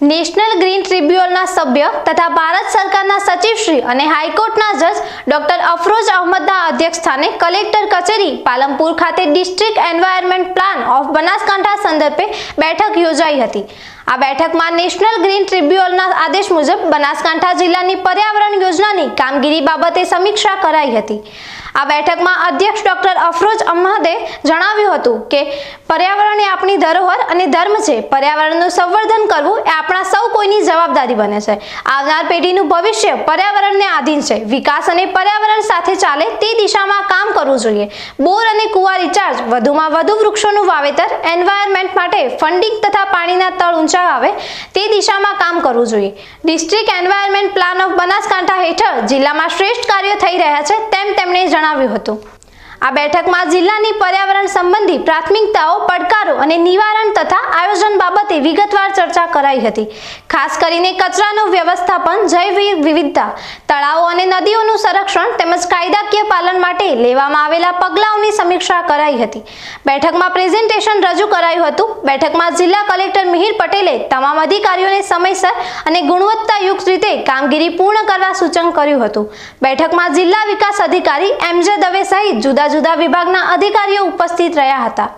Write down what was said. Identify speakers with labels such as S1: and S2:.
S1: National green ટ્રિબ્યુનલના સભ્ય તથા ભારત સરકારના સચિવશ્રી અને હાઈકોર્ટના જજ ડોક્ટર અફરોજ અહમદના અધ્યક્ષસ્થાને કલેક્ટર કચેરી પાલમપુર ખાતે district environment plan of Banaskantha સંદર્ભે બેઠક યોજાઈ હતી. આ બેઠકમાં નેશનલ ગ્રીન ટ્રિબ્યુનલના આદેશ મુજબ બનાસકાંઠા જિલ્લાની પર્યાવરણ યોજનાની કામગીરી બાબતે સમીક્ષા કરાઈ હતી. આ બેઠકમાં અધ્યક્ષ ડોક્ટર અફરોજ અહમદે જણાવ્યું હતું કે પર્યાવરણ એ આપણી ધરોહર અને ધર્મ છે. પર્યાવરણનું સંવર્ધન કરવું એ આપણા સૌ કોઈની જવાબદારી બને છે. આવનાર પેઢીનું ભવિષ્ય પર્યાવરણને આધીન છે. વિકાસ અને પર્યાવરણ સાથે ચાલે તે દિશામાં કામ કરવું જોઈએ. બોર અને કુવા રિચાર્જ વધુમાં વધુ વૃક્ષોનું વાવેતર એન્વાયરમેન્ટ માટે ફંડિંગ તથા પાણીના તળ ઊંચા આવે તે દિશામાં કામ કરવું જોઈએ. District environment plan of Banaskantha હેઠળ જિલ્લામાં શ્રેષ્ઠ કાર્યો થઈ રહ્યા છે તેમ તેમણે જણાવ્યું હતું. આ બેઠકમાં જિલ્લાની પર્યાવરણ સંબંધી પ્રાથમિકતાઓ, પડકારો અને નિવારણ તથા આયોજન બાબતે વિગતવાર ચર્ચા કરાઈ હતી. ખાસ કરીને કચરાનું વ્યવસ્થાપન જૈવ વિવિધતા, તળાવો અને નદીઓનું સંરક્ષણ તેમજ કાયદાકીય પાલન માટે લેવામાં આવેલા પગલાઓની સમીક્ષા કરાઈ હતી. બેઠકમાં પ્રેઝન્ટેશન રજૂ કરાયું હતું. બેઠકમાં જિલ્લા કલેક્ટર મિહિર પટેલે તમામ અધિકારીઓને સમયસર અને ગુણવત્તાયુક્ત રીતે કામગીરી પૂર્ણ કરવા સૂચન કર્યું હતું. બેઠકમાં જિલ્લા વિકાસ અધિકારી એમ દવે સહિત જુદા જુદા વિભાગના અધિકારીઓ ઉપસ્થિત રહ્યા હતા.